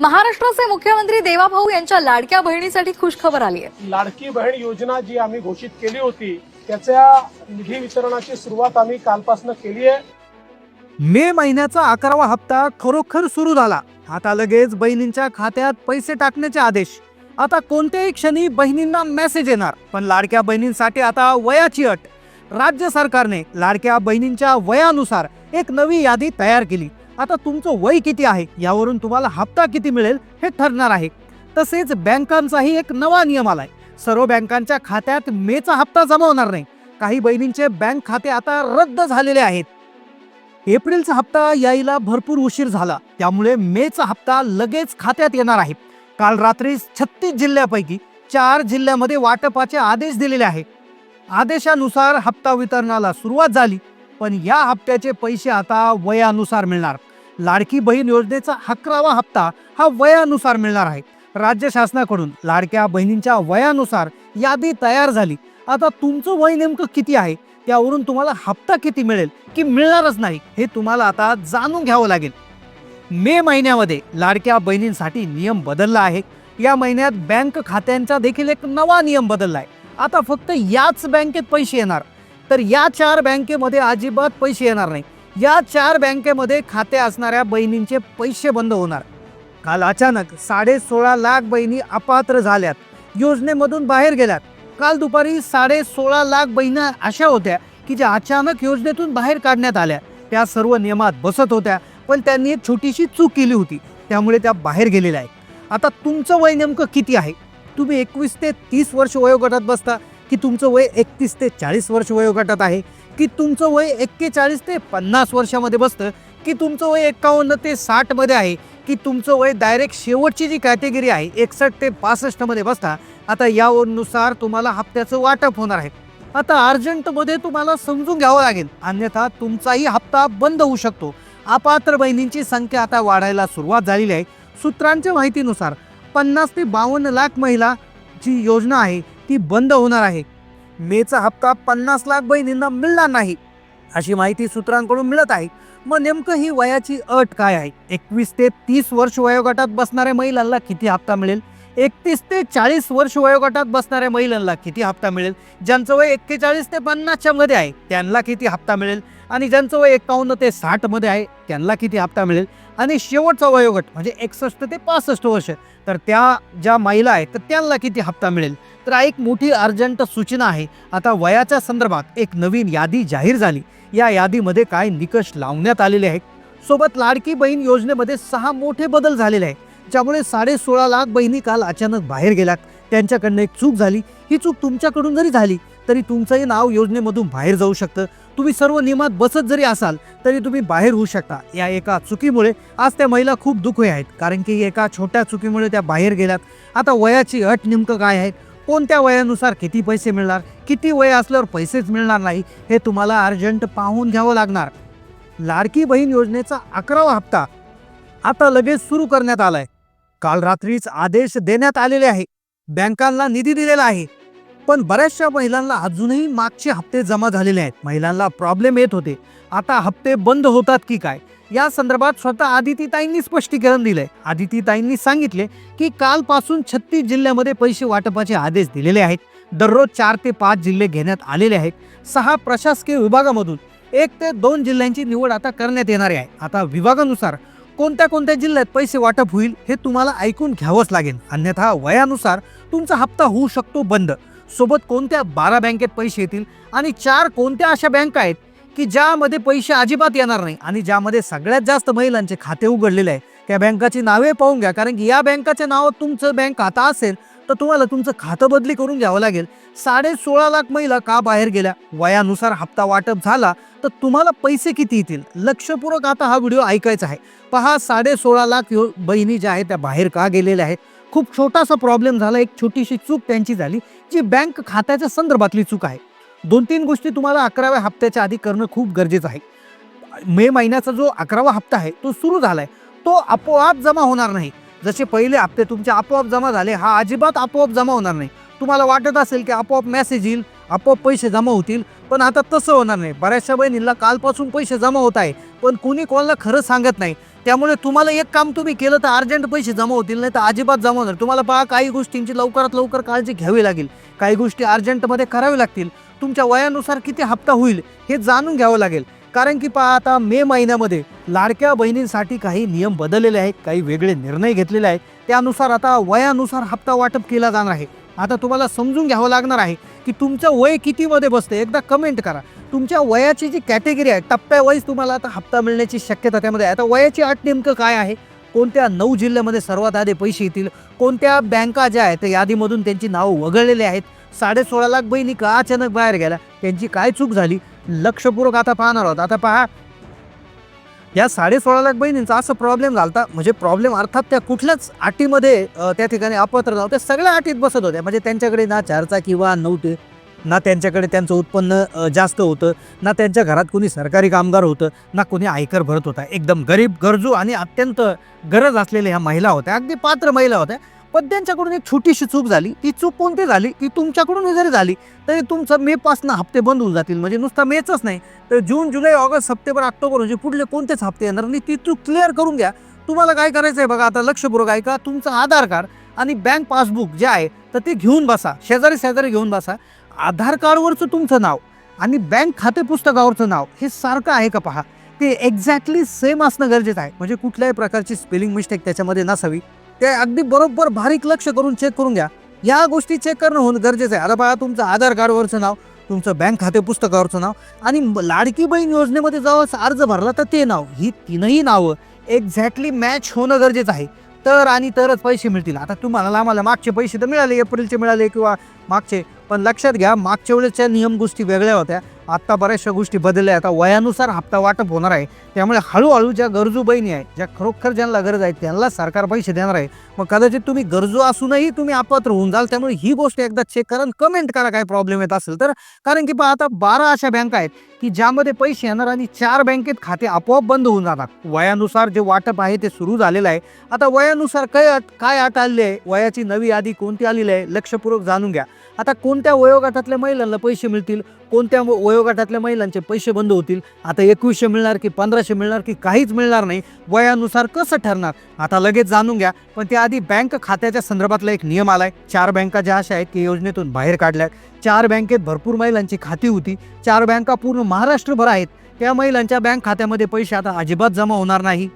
महाराष्ट्राचे मुख्यमंत्री देवाभाऊ यांच्या लाडक्या बहिणीसाठी खुशखबर आली आहे. लाडकी बहीण योजना जी आम्ही घोषित केली होती त्याच्या निधी वितरणाची सुरुवात आम्ही कालपासून केली आहे. मे महिन्याचा अकरावा हप्ता खरोखर सुरू झाला. आता लगेच बहिणींच्या खात्यात पैसे टाकण्याचे आदेश. आता कोणत्याही क्षणी बहिणींना मेसेज येणार पण लाडक्या बहिणींसाठी आता वयाची अट. राज्य सरकारने लाडक्या बहिणींच्या वयानुसार एक नवी यादी तयार केली. आता तुमचं वय किती आहे? यावरून तुम्हाला हप्ता किती मिळेल हे ठरणार आहे. तसेच बँकांचाही एक नवा नियम आलाय. सर्व बँकांच्या खात्यात मेचा हप्ता जमा होणार नाही. काही बहिणींचे बँक खाते आता रद्द झालेले आहेत. एप्रिलचा हप्ता यायला भरपूर उशीर झाला. त्यामुळे मेचा हप्ता लगेच खात्यात येणार आहे. काल रात्री छत्तीस जिल्ह्यापैकी चार जिल्ह्यामध्ये वाटपाचे आदेश दिलेले आहे. आदेशानुसार हप्ता वितरणाला सुरुवात झाली पण या हप्त्याचे पैसे आता वयानुसार मिळणार. लाडकी बहीण योजनेचा अकरावा हप्ता हा वयानुसार मिळणार आहे. राज्य शासनाकडून लाडक्या बहिणींच्या वयानुसार यादी तयार झाली. आता तुमचं वय नेमकं किती आहे? त्यावरून तुम्हाला हप्ता किती मिळेल की मिळणारच नाही हे तुम्हाला आता जाणून घ्यावं लागेल. मे महिन्यामध्ये लाडक्या बहिणींसाठी नियम बदलला आहे. या महिन्यात बँक खात्यांचा देखील एक नवा नियम बदलला आहे. आता फक्त याच बँकेत पैसे येणार. तर या चार बँकेमध्ये अजिबात पैसे येणार नाही. या चार बँकेमध्ये खाते असणाऱ्या बहिणींचे पैसे बंद होणार. काल अचानक साडे सोळा लाख बहिणी अपात्र झाल्यात. योजनेमधून बाहेर गेल्यात. काल दुपारी साडे सोळा लाख बहिणी अशा होत्या की ज्या अचानक योजनेतून बाहेर काढण्यात आल्या. त्या सर्व नियमात बसत होत्या पण त्यांनी एक छोटीशी चूक केली होती. त्यामुळे त्या बाहेर गेलेल्या आहेत. आता तुमचं वय नेमकं किती आहे? तुम्ही एकवीस ते तीस वर्ष वयोगटात बसता. की तुमचं वय एकतीस ते चाळीस वर्ष वयोगटात आहे की तुमचं वय एक्केचाळीस ते पन्नास वर्षामध्ये बसतं की तुमचं वय एकावन्न ते साठमध्ये आहे की तुमचं वय डायरेक्ट शेवटची जी कॅटेगरी आहे एकसष्ट ते पासष्टमध्ये बसता आता यानुसार तुम्हाला हप्त्याचं वाटप होणार आहे. आता अर्जंटमध्ये तुम्हाला समजून घ्यावं लागेल अन्यथा तुमचाही हप्ता बंद होऊ शकतो. अपात्र बहिणींची संख्या आता वाढायला सुरुवात झालेली आहे. सूत्रांच्या माहितीनुसार पन्नास ते बावन्न लाख महिला जी योजना आहे ती बंद होणार आहे. मेचा हप्ता पन्नास लाख बहिणींना मिळणार नाही अशी माहिती सूत्रांकडून मिळत आहे. मग नेमकं ही वयाची अट काय आहे? एकवीस ते तीस वर्ष वयोगटात बसणाऱ्या महिलांना किती हप्ता मिळेल? एकतीस ते चाळीस वर्ष वयोगटात बसणाऱ्या महिलांना किती हप्ता मिळेल? ज्यांचं वय एक्केचाळीस ते पन्नासच्या मध्ये आहे त्यांना किती हप्ता मिळेल? आणि ज्यांचं वय एकावन्न ते साठमध्ये आहे त्यांना किती हप्ता मिळेल? आणि शेवटचा वयोगट म्हणजे एकसष्ट ते पासष्ट वर्ष तर त्या ज्या महिला आहेत तर त्यांना किती हप्ता मिळेल? तर एक मोठी अर्जंट सूचना आहे. आता वयाच्या संदर्भात एक नवीन यादी जाहीर झाली. या यादीमध्ये काय निकष लावण्यात आलेले आहेत. सोबत लाडकी बहीण योजनेमध्ये सहा मोठे बदल झालेले आहेत. ज्यामुळे साडे सोळा लाख बहिणी काल अचानक बाहेर गेल्यात. त्यांच्याकडनं एक चूक झाली. ही चूक तुमच्याकडून जरी झाली तरी तुमचंही नाव योजनेमधून बाहेर जाऊ शकतं. तुम्ही सर्व नियमात बसत जरी असाल तरी तुम्ही बाहेर होऊ शकता. या एका चुकीमुळे आज त्या महिला खूप दुःखी आहेत. कारण की एका छोट्या चुकीमुळे त्या बाहेर गेल्यात. आता वयाची अट नेमकं काय आहे? कोणत्या वयानुसार किती पैसे मिळणार किती वय असल्यावर पैसेच मिळणार नाही हे तुम्हाला अर्जंट पाहून घ्यावं लागणार. लाडकी बहीण योजनेचा अकरावा हप्ता आता लगेच सुरू करण्यात आलाय. काल रात्रीच आदेश देण्यात आलेले आहे. बँकांना निधी दिलेला आहे. पण बऱ्याचशा महिलांना अजूनही मागचे हप्ते जमा झालेले आहेत. महिलांना प्रॉब्लेम येत होते. आता हप्ते बंद होतात की काय? या संदर्भात स्वतः आदितीताईंनी स्पष्टीकरण दिलंय. आदितीताईंनी सांगितले की कालपासून छत्तीस जिल्ह्यामध्ये पैसे वाटपाचे आदेश दिलेले आहेत. दररोज चार ते पाच जिल्हे घेण्यात आलेले आहेत. सहा प्रशासकीय विभागामधून एक ते दोन जिल्ह्यांची निवड आता करण्यात येणार आहे. आता विभागानुसार कोणत्या कोणत्या जिल्ह्यात पैसे वाटप होईल हे तुम्हाला ऐकून घ्यावंच लागेल. अन्यथा वयानुसार तुमचा हप्ता होऊ शकतो बंद. सोबत कोणत्या बारा बँकेत पैसे येतील आणि चार कोणत्या अशा बँका आहेत की ज्यामध्ये पैसे अजिबात येणार नाही आणि ज्यामध्ये सगळ्यात जास्त महिलांचे खाते उघडलेले आहे त्या बँकाची नावे पाहून घ्या. कारण की या बँकाच्या नावात तुमचं बँक खाता असेल तर तुम्हाला तुमचं खातं बदली करून घ्यावं लागेल. साडे सोळा लाख महिला का बाहेर गेल्या? वयानुसार हप्ता वाटप झाला तर तुम्हाला पैसे किती येतील? लक्षपूर्वक आता हा व्हिडिओ ऐकायचा आहे. पहा साडे सोळा लाख यो- बहिणी ज्या आहेत त्या बाहेर का गेलेल्या आहेत? खूप छोटासा प्रॉब्लेम झाला एक छोटीशी चूक त्यांची झाली जी बँक खात्याच्या संदर्भातली चूक आहे. दोन तीन गोष्टी तुम्हाला अकराव्या हप्त्याच्या आधी करणं खूप गरजेचं आहे. मे महिन्याचा जो अकरावा हप्ता आहे तो सुरू झालाय. तो आपोआप जमा होणार नाही. जसे पहिले हप्ते तुमचे आपोआप जमा झाले हा अजिबात आपोआप जमा होणार नाही. तुम्हाला वाटत असेल की आपोआप मेसेज येईल आपोआप पैसे जमा होतील पण आता तसं होणार नाही. बऱ्याचशा बहिणींना कालपासून पैसे जमा होत आहे पण कुणी कोणाला खरं सांगत नाही. त्यामुळे तुम्हाला एक काम तुम्ही केलं तर अर्जंट पैसे जमा होतील नाही तर अजिबात जमा होणार. तुम्हाला पहा काही गोष्टींची लवकरात लवकर काळजी घ्यावी लागेल. काही गोष्टी अर्जंटमध्ये कराव्या लागतील. तुमच्या वयानुसार किती हप्ता होईल हे जाणून घ्यावं लागेल. कारण की पहा आता मे महिन्यामध्ये लाडक्या बहिणींसाठी काही नियम बदललेले आहेत काही वेगळे निर्णय घेतलेले आहेत. त्यानुसार आता वयानुसार हप्ता वाटप केला जाणार आहे. आता तुम्हाला समजून घ्यावं लागणार आहे की तुमचं वय कितीमध्ये बसते एकदा कमेंट करा. तुमच्या वयाची जी कॅटेगरी आहे टप्प्यावाईज तुम्हाला आता हप्ता मिळण्याची शक्यता त्यामध्ये आहे. आता वयाची अट नेमकं काय आहे? कोणत्या नऊ जिल्ह्यामध्ये सर्वात आधी पैसे येतील कोणत्या बँका ज्या आहेत त्या यादीमधून त्यांची नावं वगळलेली आहेत साडे सोळा लाख बहिणी का अचानक बाहेर गेल्या त्यांची काय चूक झाली लक्षपूर्वक आता पाहणार आहोत. आता पहा या साडे सोळा लाख बहिणींचा असं प्रॉब्लेम झालता म्हणजे प्रॉब्लेम अर्थात त्या कुठल्याच अटीमध्ये त्या ठिकाणी अपात्र नव्हत्या सगळ्या अटीत बसत होत्या म्हणजे त्यांच्याकडे ना चारचा किंवा नव्हते ना त्यांच्याकडे त्यांचं उत्पन्न जास्त होतं ना त्यांच्या घरात कोणी सरकारी कामगार होतं ना कोणी आयकर भरत होता. एकदम गरीब गरजू आणि अत्यंत गरज असलेल्या ह्या महिला होत्या. अगदी पात्र महिला होत्या. पण त्यांच्याकडून एक छोटीशी चूक झाली. ती चूक कोणती झाली? ती तुमच्याकडून जरी झाली तरी तुमचं मेपासनं हप्ते बंद होऊन जातील. म्हणजे नुसता मेचच नाही. तर जून जुलै ऑगस्ट सप्टेंबर ऑक्टोबर म्हणजे पुढले कोणतेच हप्ते येणार नाही. ती चूक क्लिअर करून घ्या. तुम्हाला काय करायचं आहे बघा आता लक्षपूर्वक ऐका. तुमचं आधार कार्ड आणि बँक पासबुक जे आहे तर ते घेऊन बसा. शेजारी शेजारी घेऊन बसा. आधार कार्डवरचं तुमचं नाव आणि बँक खाते पुस्तकावरचं नाव हे सारखं आहे का पहा? ते एक्झॅक्टली सेम असणं गरजेचं आहे. म्हणजे कुठल्याही प्रकारची स्पेलिंग मिस्टेक त्याच्यामध्ये नसावी. ते अगदी बरोबर बारीक लक्ष करून चेक करून घ्या. या गोष्टी चेक करणं होणं गरजेचं आहे. आता पहा तुमचं आधार कार्डवरचं नाव तुमचं बँक खाते पुस्तकावरचं नाव आणि म- लाडकी बहीण योजनेमध्ये जेव्हा अर्ज भरला तर ते नाव ही तीनही नावं एक्झॅक्टली मॅच होणं गरजेचं आहे. तर आणि तरच पैसे मिळतील. आता तुम्हाला आम्हाला मागचे पैसे तर मिळाले एप्रिलचे मिळाले किंवा मागचे पण लक्षात घ्या मागच्या वेळेसच्या नियम गोष्टी वेगळ्या होत्या. आत्ता बऱ्याचशा गोष्टी बदलल्या आता वयानुसार हप्ता वाटप होणार आहे. त्यामुळे हळूहळू ज्या गरजू बहिणी आहेत ज्या खरोखर ज्यांना गरज आहे त्यांना सरकार पैसे देणार आहे. मग कदाचित तुम्ही गरजू असूनही तुम्ही अपात्र होऊन जाल. त्यामुळे ही गोष्ट एकदा चेक करा कमेंट करा काय प्रॉब्लेम येत असेल तर. कारण की पहा आता बारा अशा बँका आहेत की ज्यामध्ये पैसे येणार आणि चार बँकेत खाते आपोआप बंद होऊन जाणार वयानुसार जे वाटप आहे ते सुरू झालेलं आहे. आता वयानुसार काय अट काय अट आलेली आहे? वयाची नवी यादी कोणती आलेली आहे? लक्षपूर्वक जाणून घ्या. आता कोणत्या वयोगटातल्या महिलांना पैसे मिळतील? कोणत्या व- वयोगटातल्या महिलांचे पैसे बंद होतील. आता एकवीसशे मिळणार की पंधराशे मिळणार की काहीच मिळणार नाही. वयानुसार कसं ठरणार? आता लगेच जाणून घ्या. पण त्याआधी बँक खात्याच्या संदर्भातला एक नियम आलाय. चार बँका ज्या अशा आहेत की योजनेतून बाहेर काढल्या चार बँकेत भरपूर महिलांची खाती होती. चार बँका पूर्ण महाराष्ट्रभर आहेत. त्या महिलांच्या बँक खात्यामध्ये पैसे आता अजिबात जमा होणार नाही.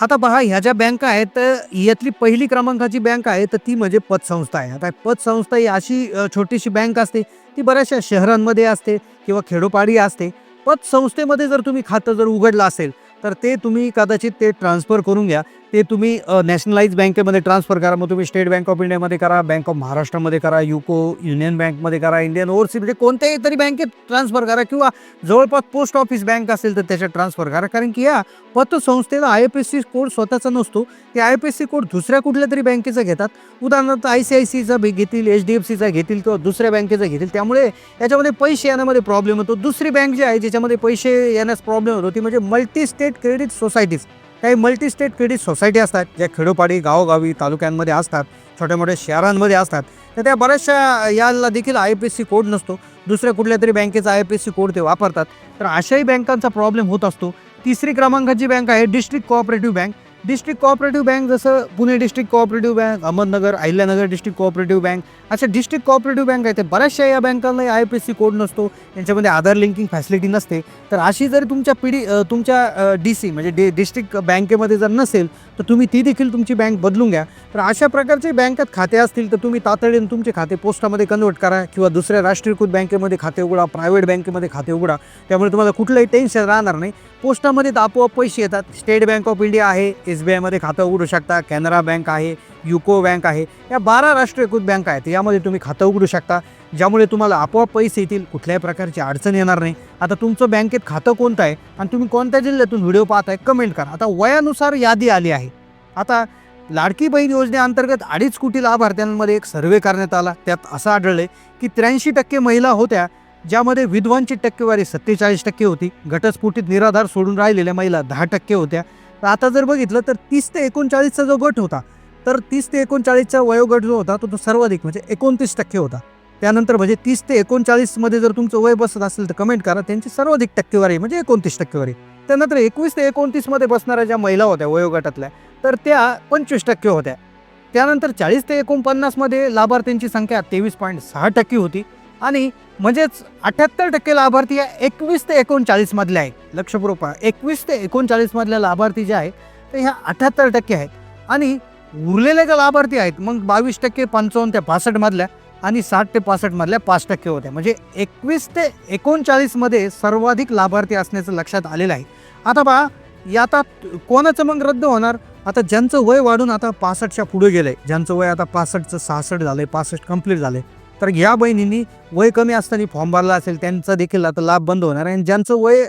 आता पहा ह्या ज्या बँका आहेत तर यातली पहिली क्रमांकाची बँक आहे तर ती म्हणजे पतसंस्था आहे. आता पतसंस्था ही अशी छोटीशी बँक असते ती बऱ्याचशा शहरांमध्ये असते किंवा खेडोपाडी असते. पतसंस्थेमध्ये जर तुम्ही खातं जर उघडलं असेल तर ते तुम्ही कदाचित ते ट्रान्सफर करून घ्या. ते तुम्ही नॅशनलाइज बँकेमध्ये ट्रान्सफर करा. मग तुम्ही स्टेट बँक ऑफ इंडियामध्ये करा बँक ऑफ महाराष्ट्रामध्ये करा युको युनियन बँकमध्ये करा इंडियन ओव्हरसीज म्हणजे कोणत्याही तरी बँकेत ट्रान्सफर करा किंवा जवळपास पोस्ट ऑफिस बँक असेल तर त्याच्यात ट्रान्सफर करा. कारण की या पतसंस्थेला I F S C code स्वतःचा नसतो. ते I F S C code दुसऱ्या कुठल्या तरी बँकेचा घेतात. उदाहरणार्थ आय सी आय सीचा घेतील एच डी एफ सीचा घेतील किंवा दुसऱ्या बँकेचा घेतील. त्यामुळे याच्यामध्ये पैसे येण्यामध्ये प्रॉब्लेम होतो. दुसरी बँक जी आहे ज्याच्यामध्ये पैसे येण्यास प्रॉब्लेम होतो ती म्हणजे मल्टी स्टेट क्रेडिट सोसायटीज काही मल्टी स्टेट क्रेडिट सोसायटी असतात ज्या खेडोपाडी गावोगावी तालुक्यांमध्ये असतात छोट्या मोठ्या शहरांमध्ये असतात. तर त्या बऱ्याचशा याला देखील I P S C code नसतो. दुसऱ्या कुठल्या तरी बँकेचा I P S C code ते वापरतात. तर अशाही बँकांचा प्रॉब्लेम होत असतो. तिसरी क्रमांकाची बँक आहे district cooperative bank. District cooperative bank जसं Pune district cooperative bank Ahmednagar Ahilyanagar district cooperative bank अशा डिस्ट्रिक्ट कोऑपरेटिव्ह बँक आहेत ते बऱ्याचशा या बँकांना I P S C code नसतो त्यांच्यामध्ये आधार लिंकिंग फॅसिलिटी नसते. तर अशी जर तुमच्या पिढी तुमच्या डी सी म्हणजे डि डिस्ट्रिक्ट बँकेमध्ये जर नसेल तर तुम्ही ती देखील तुमची बँक बदलून घ्या. तर अशा प्रकारचे बँकेत खाते असतील तर तुम्ही तातडीने तुमचे खाते पोस्टामध्ये कन्वर्ट करा किंवा दुसऱ्या राष्ट्रीयकृत बँकेमध्ये खाते उघडा प्रायव्हेट बँकेमध्ये खाते उघडा. त्यामुळे तुम्हाला कुठलंही टेन्शन राहणार नाही. पोस्टामध्ये तर आपोआप पैसे येतात. स्टेट बँक ऑफ इंडिया आहे एस बी आयमध्ये खातं उघडू शकता कॅनरा बँक आहे युको बँक आहे या बारा राष्ट्रीयकृत बँक आहेत यामध्ये तुम्ही खातं उघडू शकता ज्यामुळे तुम्हाला आपोआप पैसे येतील कुठल्याही प्रकारची अडचण येणार नाही. आता तुमचं बँकेत खातं कोणतं आहे आणि तुम्ही कोणत्या जिल्ह्यातून व्हिडिओ पाहताय कमेंट करा. आता वयानुसार यादी आली आहे. आता लाडकी बहीण योजनेअंतर्गत अडीच कोटी लाभार्थ्यांमध्ये एक सर्वे करण्यात आला. त्यात असं आढळले की त्र्याऐंशी टक्के महिला होत्या ज्यामध्ये विधवांची टक्केवारी सत्तेचाळीस टक्के होती. घटस्फोटीत निराधार सोडून राहिलेल्या महिला दहा टक्के होत्या. तर आता जर बघितलं तर तीस ते एकोणचाळीसचा जो गट होता तर तीस ते एकोणचाळीसचा वयोगट जो होता तो तो सर्वाधिक म्हणजे एकोणतीस टक्के होता. त्यानंतर म्हणजे तीस ते एकोणचाळीसमध्ये जर तुमचं वय बसत असेल तर कमेंट करा त्यांची सर्वाधिक टक्केवारी म्हणजे एकोणतीस टक्केवारी. त्यानंतर एकवीस ते एकोणतीसमध्ये बसणाऱ्या ज्या महिला होत्या वयोगटातल्या तर त्या पंचवीस टक्के होत्या. त्यानंतर चाळीस ते एकोणपन्नासमध्ये लाभार्थ्यांची संख्या तेवीस पॉईंट सहा टक्के होती. आणि म्हणजेच अठ्याहत्तर टक्के लाभार्थी या एकवीस ते एकोणचाळीसमधल्या आहेत लक्षपूर्वक एकवीस ते एकोणचाळीसमधल्या लाभार्थी जे आहेत ते ह्या अठ्याहत्तर टक्के आहेत. आणि उरलेले ज्या लाभार्थी आहेत मग बावीस टक्के पंचावन्न ते पासष्टमधल्या आणि साठ ते पासष्टमधल्या पाच टक्के होत्या. म्हणजे एकवीस ते एकोणचाळीसमध्ये सर्वाधिक लाभार्थी असण्याचं लक्षात आलेलं आहे. आता पहा या आता कोणाचं मग रद्द होणार? आता ज्यांचं वय वाढून आता पासष्टच्या पुढे गेलं आहे ज्यांचं वय आता पासष्टचं सहासष्ट झालं आहे पासष्ट कंप्लीट झालं आहे तर या बहिणींनी वय कमी असताना फॉर्म भरला असेल त्यांचा देखील आता लाभ बंद होणार आहे. आणि ज्यांचं वय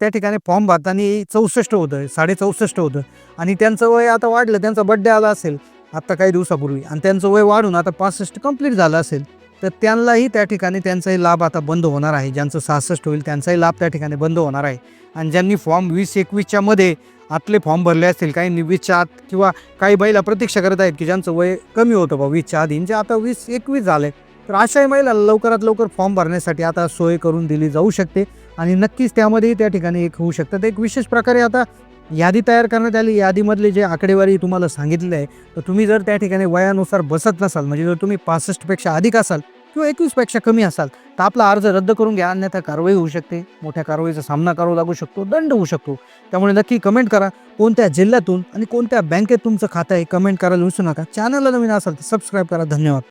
त्या ठिकाणी फॉर्म भरताना चौसष्ट होतं साडे चौसष्ट होतं. आणि त्यांचं वय आता वाढलं त्यांचा बड्डे आला असेल आत्ता काही दिवसापूर्वी. आणि त्यांचं वय वाढून आता पासष्ट कंप्लीट झालं असेल तर त्यांनाही त्या ठिकाणी त्यांचाही लाभ आता बंद होणार आहे. ज्यांचं सहासष्ट होईल त्यांचाही लाभ त्या ठिकाणी बंद होणार आहे. आणि ज्यांनी फॉर्म वीस एकवीसच्या मध्ये आतले फॉर्म भरले असतील काही वीसच्या आत किंवा काही बैला प्रतीक्षा करत आहेत की ज्यांचं वय कमी होतं बा वीसच्या आधींचे म्हणजे आता वीस एकवीस झालं. आहे तर अशाही महिलाला लवकरात लवकर फॉर्म भरण्यासाठी आता सोय करून दिली जाऊ शकते. आणि नक्कीच त्यामध्येही त्या ठिकाणी एक होऊ शकतं. एक विशेष प्रकारे आता यादी तयार करण्यात आली. यादीमधले जे आकडेवारी तुम्हाला सांगितले आहे तर तुम्ही जर त्या ठिकाणी वयानुसार बसत नसाल म्हणजे जर तुम्ही पासष्टपेक्षा अधिक असाल किंवा एकवीसपेक्षा कमी असाल तर आपला अर्ज रद्द करून घ्या. अन्यथा कारवाई होऊ शकते. मोठ्या कारवाईचा सामना करावा लागू शकतो. दंड होऊ शकतो. त्यामुळे नक्की कमेंट करा. कोणत्या जिल्ह्यातून आणि कोणत्या बँकेत तुमचं खातं आहे कमेंट करायला विसरू नका. चॅनलला नवीन असाल तर सबस्क्राईब करा. धन्यवाद.